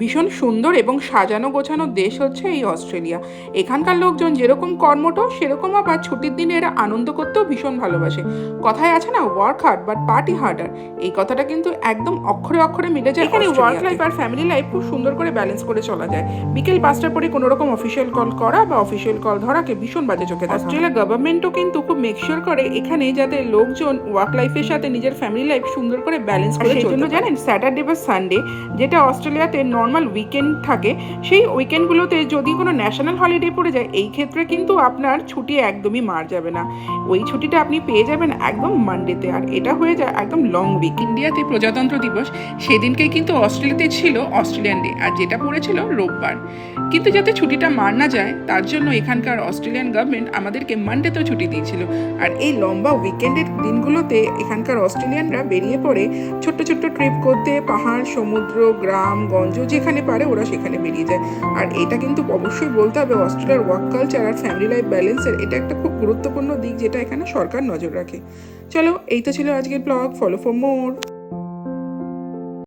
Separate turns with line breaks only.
ভীষণ সুন্দর এবং সাজানো গোছানো দেশ হচ্ছে এই অস্ট্রেলিয়া। এখানকার লোকজন যেরকম কর্মঠ সেরকম আবার ছুটির দিনে এরা আনন্দ করতেও ভীষণ ভালোবাসে। কথায় আছে না work hard but party harder এই কথাটা কিন্তু একদম অক্ষরে অক্ষরে মিলে যায় এখানে ওয়ার্ক লাইফ আর ফ্যামিলি লাইফ খুব সুন্দর করে ব্যালেন্স করে চলা যায়। বিকেল পাঁচটার পরে কোনো রকম অফিসিয়াল কল করা বা অফিসিয়াল কল ধরাকে ভীষণ বাজে চোখে অস্ট্রেলিয়া গভর্নমেন্টও কিন্তু খুব মেকশিওর করে এখানে যাতে লোকজন ওয়ার্ক লাইফের সাথে নিজের ফ্যামিলি লাইফ সুন্দর করে ব্যালেন্স করে সেই জন্য জানেন স্যাটারডে বা সানডে যেটা অস্ট্রেলিয়াতে নর্মাল উইকেন্ড থাকে, সেই উইকেন্ডগুলোতে যদি কোনো ন্যাশনাল হলিডে পড়ে যায়, এই ক্ষেত্রে কিন্তু আপনার ছুটি একদমই মার যাবে না। ওই ছুটিটা আপনি পেয়ে যাবেন একদম মানডেতে আর এটা হয়ে যায় একদম লং উইক ইন্ডিয়াতে প্রজাতন্ত্র দিবস, সেদিনকেই কিন্তু অস্ট্রেলিয়াতে ছিল অস্ট্রেলিয়ান ডে আর যেটা পড়েছিল রোববার। কিন্তু যাতে ছুটিটা মার না যায়, তার জন্য এখানকার অস্ট্রেলিয়ান গভর্নমেন্ট আমাদেরকে মানডেতেও ছুটি দিয়েছিল। আর এই লম্বা উইকেন্ডের দিনগুলোতে এখানকার অস্ট্রেলিয়ানরা বেরিয়ে পড়ে ছোট্ট ছোট্ট ট্রিপ করতে, পাহাড়, সমুদ্র, গ্রাম, গঞ্জ যেখানে পারে ওরা সেখানে বেরিয়ে যায়। আর এটা কিন্তু অবশ্যই বলতে হবে, অস্ট্রেলিয়ার ওয়ার্ক কালচার আর ফ্যামিলি লাইফ ব্যালেন্সের এটা একটা খুব গুরুত্বপূর্ণ দিক যেটা এখানে সরকার নজর রাখে। চলো, এই তো ছিল আজকের ব্লগ ফলো ফর মোর